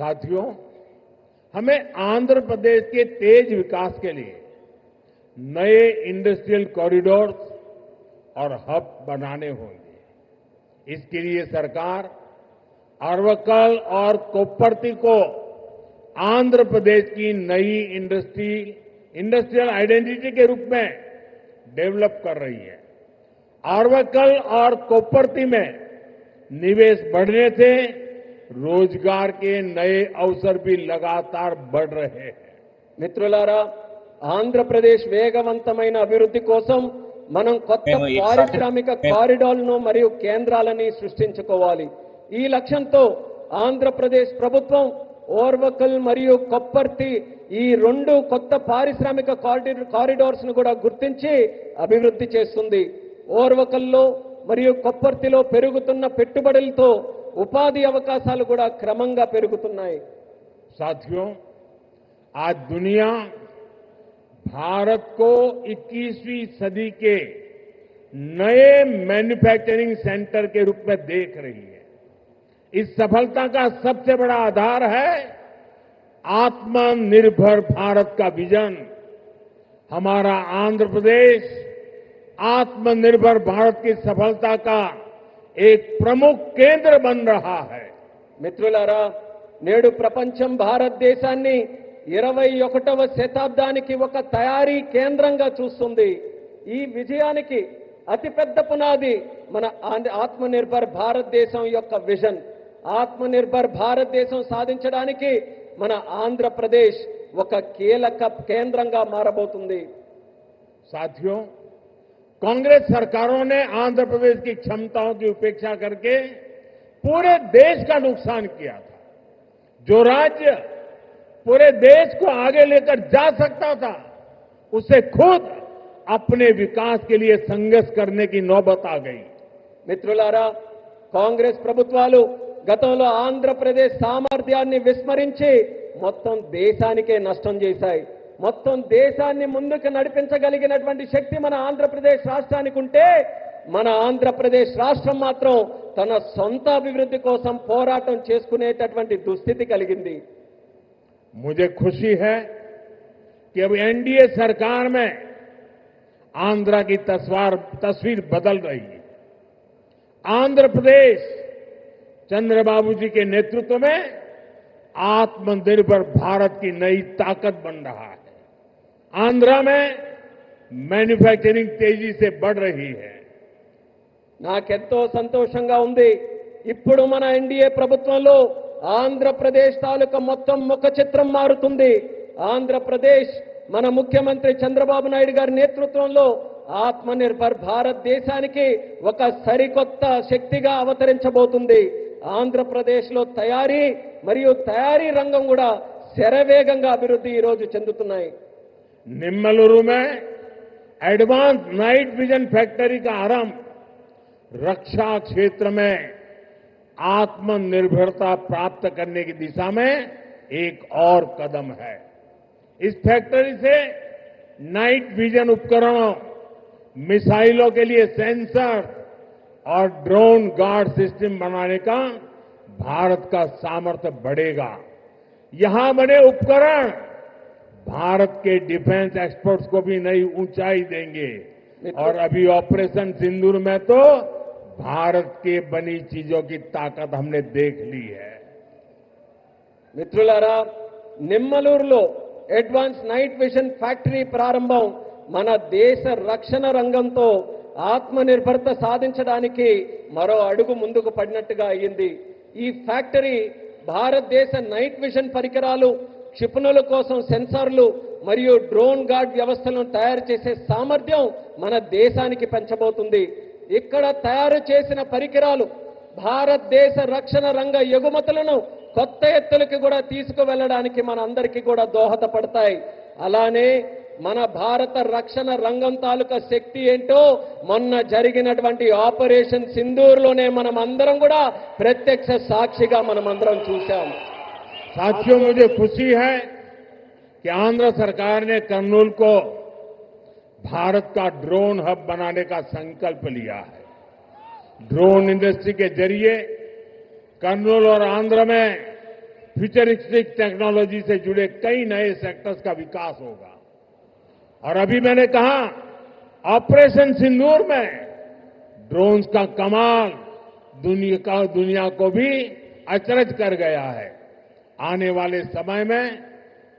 साथियों हमें आंध्र प्रदेश के तेज विकास के लिए नए इंडस्ट्रियल कॉरिडोर और हब बनाने होंगे इसके लिए सरकार अरवकल और कोपरती को आंध्र प्रदेश की नई इंडस्ट्री इंडस्ट्रियल आइडेंटिटी के रूप में डेवलप कर रही है अरवकल और कोपरती में निवेश बढ़ने से रोजगार నయ नए अवसर भी लगातार మిత్రులారా ఆంధ్రప్రదేశ్ వేగవంతమైన అభివృద్ధి కోసం మనం కొత్త పారిశ్రామిక కారిడార్లను మరియు కేంద్రాలని సృష్టించుకోవాలి ఈ లక్ష్యంతో ఆంధ్రప్రదేశ్ ప్రభుత్వం ఓర్వకల్ మరియు కొప్పర్తి ఈ రెండు కొత్త పారిశ్రామిక కారిడార్స్ ను కూడా గుర్తించి అభివృద్ధి చేస్తుంది ఓర్వకల్లో మరియు కొప్పర్తిలో పెరుగుతున్న పెట్టుబడులతో उपाधि अवकाश क्रम साथियों आज दुनिया भारत को 21वीं सदी के नए मैन्युफैक्चरिंग सेंटर के रूप में देख रही है इस सफलता का सबसे बड़ा आधार है आत्मनिर्भर भारत का विजन हमारा आंध्र प्रदेश आत्मनिर्भर भारत की सफलता का एक ప్రముఖ కేంద్ర బన్ రహా హై మిత్రులారా నేడు ప్రపంచం భారతదేశాన్ని ఇరవై ఒకటవ శతాబ్దానికి ఒక తయారీ కేంద్రంగా చూస్తుంది ఈ విజయానికి అతిపెద్ద పునాది మన ఆత్మనిర్భర్ భారతదేశం యొక్క విజన్ ఆత్మనిర్భర్ భారతదేశం సాధించడానికి మన ఆంధ్రప్రదేశ్ ఒక కీలక కేంద్రంగా మారబోతుంది సాధ్యం कांग्रेस सरकारों ने आंध्र प्रदेश की क्षमताओं की उपेक्षा करके पूरे देश का नुकसान किया था जो राज्य पूरे देश को आगे लेकर जा सकता था उसे खुद अपने विकास के लिए संघर्ष करने की नौबत आ गई మిత్రులారా कांग्रेस प्रभुत् गत आंध्र प्रदेश सामर्थ्या विस्मरी मत देशा नष्टाई మొత్తం దేశాన్ని ముందుకు నడిపించగలిగినటువంటి శక్తి మన ఆంధ్రప్రదేశ్ రాష్ట్రానికి ఉంటే మన ఆంధ్రప్రదేశ్ రాష్ట్రం మాత్రం తన సొంత అభివృద్ధి కోసం పోరాటం చేసుకునేటువంటి దుస్థితి కలిగింది. मुझे खुशी है कि अब एनडीए सरकार में आंद्रा की तस्वीर तस्वीर बदल जाएगी. आंध्र प्रदेश చంద్రబాబుజీ के नेतृत्व में आत्म मंदिर पर भारत की नई ताकत बन रहा है. आंध्र में मैन्युफैक्चरिंग तेजी నాకెంతో సంతోషంగా ఉంది ఇప్పుడు మన ఎన్డీఏ ప్రభుత్వంలో ఆంధ్రప్రదేశ్ తాలూకా మొత్తం ముఖ చిత్రం మారుతుంది ఆంధ్రప్రదేశ్ మన ముఖ్యమంత్రి చంద్రబాబు నాయుడు గారి నేతృత్వంలో ఆత్మనిర్భర్ భారతదేశానికి ఒక సరికొత్త శక్తిగా అవతరించబోతుంది ఆంధ్రప్రదేశ్లో తయారీ మరియు తయారీ రంగం కూడా శరవేగంగా అభివృద్ధి ఈరోజు చెందుతున్నాయి निम्बलूरु में एडवांस नाइट विजन फैक्ट्री का आरंभ रक्षा क्षेत्र में आत्मनिर्भरता प्राप्त करने की दिशा में एक और कदम है इस फैक्ट्री से नाइट विजन उपकरणों मिसाइलों के लिए सेंसर और ड्रोन गार्ड सिस्टम बनाने का भारत का सामर्थ्य बढ़ेगा यहां बने उपकरण भारत के डिफेंस एक्सपर्ट्स को भी नई ऊंचाई देंगे और अभी ऑपरेशन सिंदूर में तो भारत के बनी चीजों की ताकत हमने देख ली है మిత్రులారా నిమ్మలూరులో అడ్వాన్స్ నైట్ విజన్ ఫ్యాక్టరీ ప్రారంభం మన దేశ రక్షణ రంగంతో ఆత్మ నిర్భర్త సాధించడానికి మరో అడుగు ముందుకు పడినట్టుగా అయింది ఈ ఫ్యాక్టరీ భారతదేశ నైట్ విజన్ పరికరాలు క్షిపణుల కోసం సెన్సార్లు మరియు డ్రోన్ గార్డ్ వ్యవస్థలను తయారు చేసే సామర్థ్యం మన దేశానికి పెంచబోతుంది ఇక్కడ తయారు చేసిన పరికరాలు భారతదేశ రక్షణ రంగ ఎగుమతులను కొత్త ఎత్తులకు కూడా తీసుకువెళ్ళడానికి మన అందరికీ కూడా దోహదపడతాయి అలానే మన భారత రక్షణ రంగం తాలూకా శక్తి ఏంటో మొన్న జరిగినటువంటి ఆపరేషన్ సింధూర్లోనే మనం అందరం కూడా ప్రత్యక్ష సాక్షిగా మనం అందరం साथियों मुझे खुशी है कि आंध्र सरकार ने कर्नूल को भारत का ड्रोन हब बनाने का संकल्प लिया है ड्रोन इंडस्ट्री के जरिए कर्नूल और आंध्र में फ्यूचरिस्टिक टेक्नोलॉजी से जुड़े कई नए सेक्टर्स का विकास होगा और अभी मैंने कहा ऑपरेशन सिंदूर में ड्रोन्स का कमाल दुनिया का दुनिया को भी अचरज कर गया है आने वाले समय में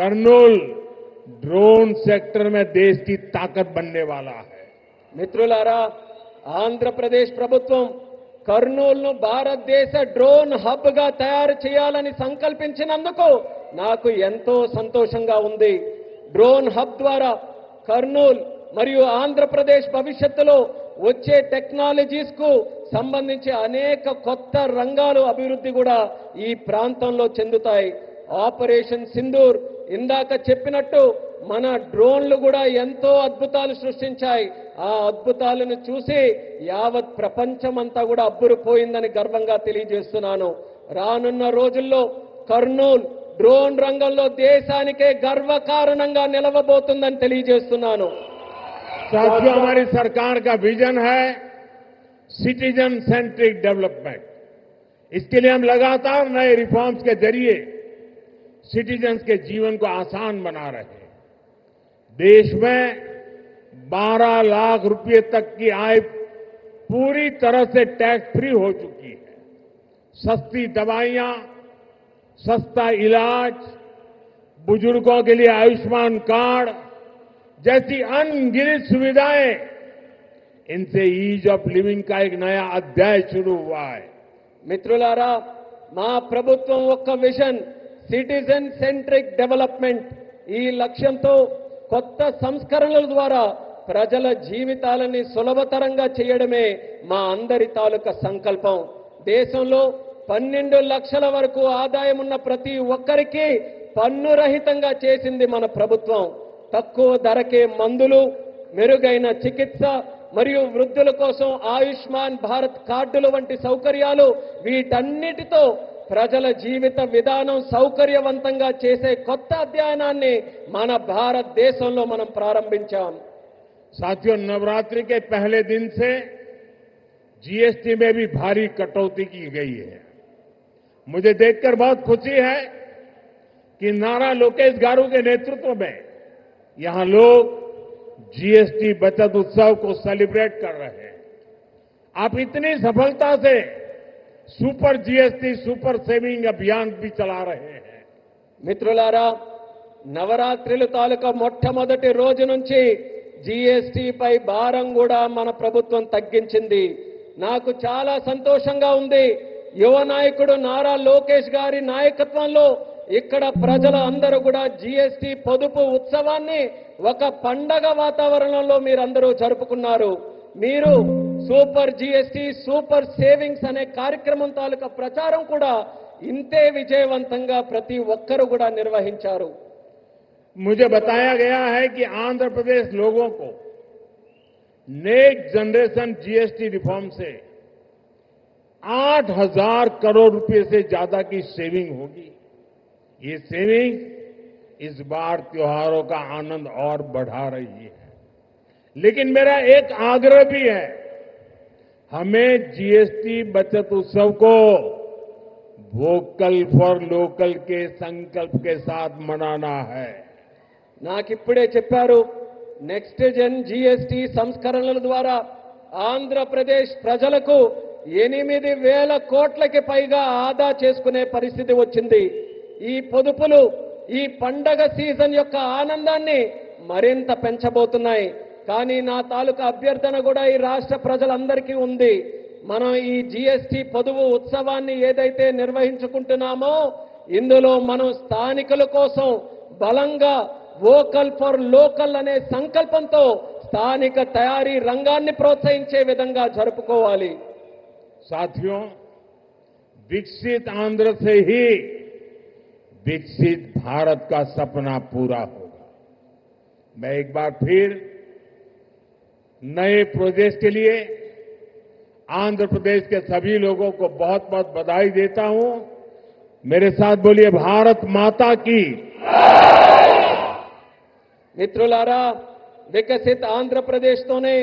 कर्नूल డ్రోన్ సెక్టర్ మే దేశ్ కి తాకత్ బన్నే వాలా హై మిత్రులారా ఆంధ్రప్రదేశ్ ప్రభుత్వం కర్నూలు ను భారతదేశ డ్రోన్ హబ్ గా తయారు చేయాలని సంకల్పించినందుకు నాకు ఎంతో సంతోషంగా ఉంది డ్రోన్ హబ్ ద్వారా కర్నూల్ మరియు ఆంధ్రప్రదేశ్ భవిష్యత్తులో వచ్చే టెక్నాలజీస్కు సంబంధించి అనేక కొత్త రంగాలు అభివృద్ధి కూడా ఈ ప్రాంతంలో చెందుతాయి ఆపరేషన్ సింధూర్ ఇందాక చెప్పినట్టు మన డ్రోన్లు కూడా ఎంతో అద్భుతాలు సృష్టించాయి ఆ అద్భుతాలను చూసి యావత్ ప్రపంచమంతా కూడా అబ్బురిపోయిందని గర్వంగా తెలియజేస్తున్నాను రానున్న రోజుల్లో కర్నూల్ డ్రోన్ రంగంలో దేశానికే గర్వకారణంగా నిలవబోతుందని తెలియజేస్తున్నాను साथियों हमारी सरकार का विजन है सिटीजन सेंट्रिक डेवलपमेंट इसके लिए हम लगातार नए रिफॉर्म्स के जरिए सिटीजन्स के जीवन को आसान बना रहे हैं देश में 12 लाख रुपए तक की आय पूरी तरह से टैक्स फ्री हो चुकी है सस्ती दवाइयां सस्ता इलाज बुजुर्गों के लिए आयुष्मान कार्ड जैसी अनगिनत सुविधाएं इनसे ईज ऑफ लिविंग का एक नया अध्याय शुरू हुआ है మిత్రులారా మా ప్రభుత్వం ఒక్క విషన్ సిటిజన్ సెంట్రిక్ డెవలప్మెంట్ ఈ లక్ష్యంతో కొత్త సంస్కరణల ద్వారా ప్రజల జీవితాలని సులభతరంగా చేయడమే మా అందరి తాలూకా సంకల్పం దేశంలో పన్నెండు లక్షల వరకు ఆదాయం ఉన్న ప్రతి ఒక్కరికి పన్ను రహితంగా చేసింది మన ప్రభుత్వం తక్కువ దరకే మందులు మెరుగైన చికిత్స మరియు వృద్ధుల కోసం ఆయుష్మాన్ భారత్ కార్డుల వంటి సౌకర్యాలు వీటన్నిటితో ప్రజల జీవిత విదానం సౌకర్యవంతంగా చేసే కొత్త అధ్యాయానాన్ని మన భారత దేశంలో మనం ప్రారంభించాం సాధ్య నవరాత్రికి पहिले दिन से जीएसटी में भी भारी कटौती की गई है मुझे देखकर बहुत खुशी है कि नारा लोकेश गारू के नेतृत्व में यहां लोग जीएसटी बचत उत्सव को सेलिब्रेट कर रहे हैं आप इतनी सफलता से సూపర్ జీఎస్టీ సూపర్ సేవింగ్ అభియాన్ బి చలారే మిత్రులారా నవరాత్రుల తాలూకా మొట్టమొదటి రోజు నుంచి జీఎస్టీపై భారం కూడా మన ప్రభుత్వం తగ్గించింది నాకు చాలా సంతోషంగా ఉంది యువ నాయకుడు నారా లోకేష్ గారి నాయకత్వంలో ఎక్కడ ప్రజల అందరూ కూడా జీఎస్టీ పండుపు ఉత్సవాని ఒక పండగ వాతావరణంలో మీరందరూ చర్పుకున్నారు మీరు సూపర్ జీఎస్టీ సూపర్ సేవింగ్స్ అనే కార్యక్రమ తాళిక ప్రచారం కూడా ఇంతే విజయవంతంగా ప్రతి ఒక్కరు కూడా నిర్వహించారు ముజే بتایا گیا ہے کہ ఆంధ్రప్రదేశ్ لوگوں کو نیک జనریشن جی ایس ٹی ریفارم سے 8000 కరోడ్ روپے سے زیادہ کی سیونگ ہوگی ये सेविंग इस बार त्योहारों का आनंद और बढ़ा रही है लेकिन मेरा एक आग्रह भी है हमें जीएसटी बचत उत्सव को वोकल फॉर लोकल के संकल्प के साथ मनाना है ना नाकि नेक्स्ट जन जीएसटी संस्करण द्वारा आंध्र प्रदेश प्रजक एन वेल को पैगा आदा चुस्कने पैस्थि वाई ఈ పొదుపులు ఈ పండగ సీజన్ యొక్క ఆనందాన్ని మరింత పెంచబోతున్నాయి కానీ నా తాలూకా అభ్యర్థన కూడా ఈ రాష్ట్ర ప్రజలందరికీ ఉంది మనం ఈ జిఎస్టి పొదుపు ఉత్సవాన్ని ఏదైతే నిర్వహించుకుంటున్నామో ఇందులో మనం స్థానికుల కోసం బలంగా వోకల్ ఫర్ లోకల్ అనే సంకల్పంతో స్థానిక తయారీ రంగాన్ని ప్రోత్సహించే విధంగా జరుపుకోవాలి సాధ్యం వికసిత్ ఆంధ్రసే विकसित भारत का सपना पूरा होगा मैं एक बार फिर नए प्रोजेक्ट के लिए आंध्र प्रदेश के सभी लोगों को बहुत बहुत बधाई देता हूं मेरे साथ बोलिए भारत माता की మిత్రులారా వికసిత ఆంధ్రప్రదేశ్తోనే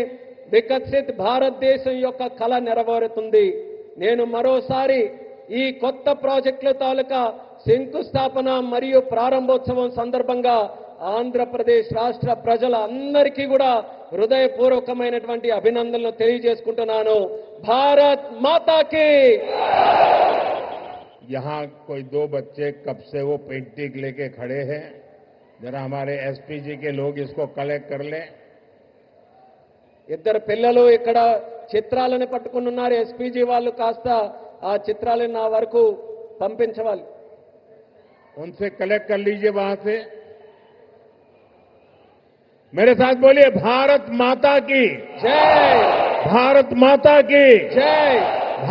వికసిత్ భారతదేశం विकसित भारत देश कला नेरवे नैन मोसारी ప్రాజెక్టుల तालूका సంక స్థాపన మరియు ప్రారంభోత్సవం సందర్భంగా ఆంధ్రప్రదేశ్ రాష్ట్ర ప్రజల అందరికీ కూడా హృదయపూర్వకమైనటువంటి અભినందనలు తెలియజేసుకుంటున్నాను భారత్ మాతా కీ యహా ਕੋਈ 2 బచ్చే కబ్ సే వ పెయింటింగ్ लेके खड़े हैं जरा हमारे एसपीजी के लोग इसको कलेक्ट कर लें ఇదర్ పిల్లలు ఇక్కడ చిత్రాలను పట్టుకొని ఉన్నారు एसपीजी వాళ్ళు కాస్త ఆ చిత్రాలను నా వరకు పంపించవాలి उनसे कलेक्ट कर लीजिए वहां से मेरे साथ बोलिए भारत माता की जय भारत माता की जय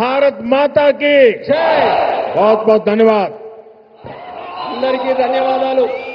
भारत माता की जय बहुत बहुत धन्यवाद अंदर की धन्यवाद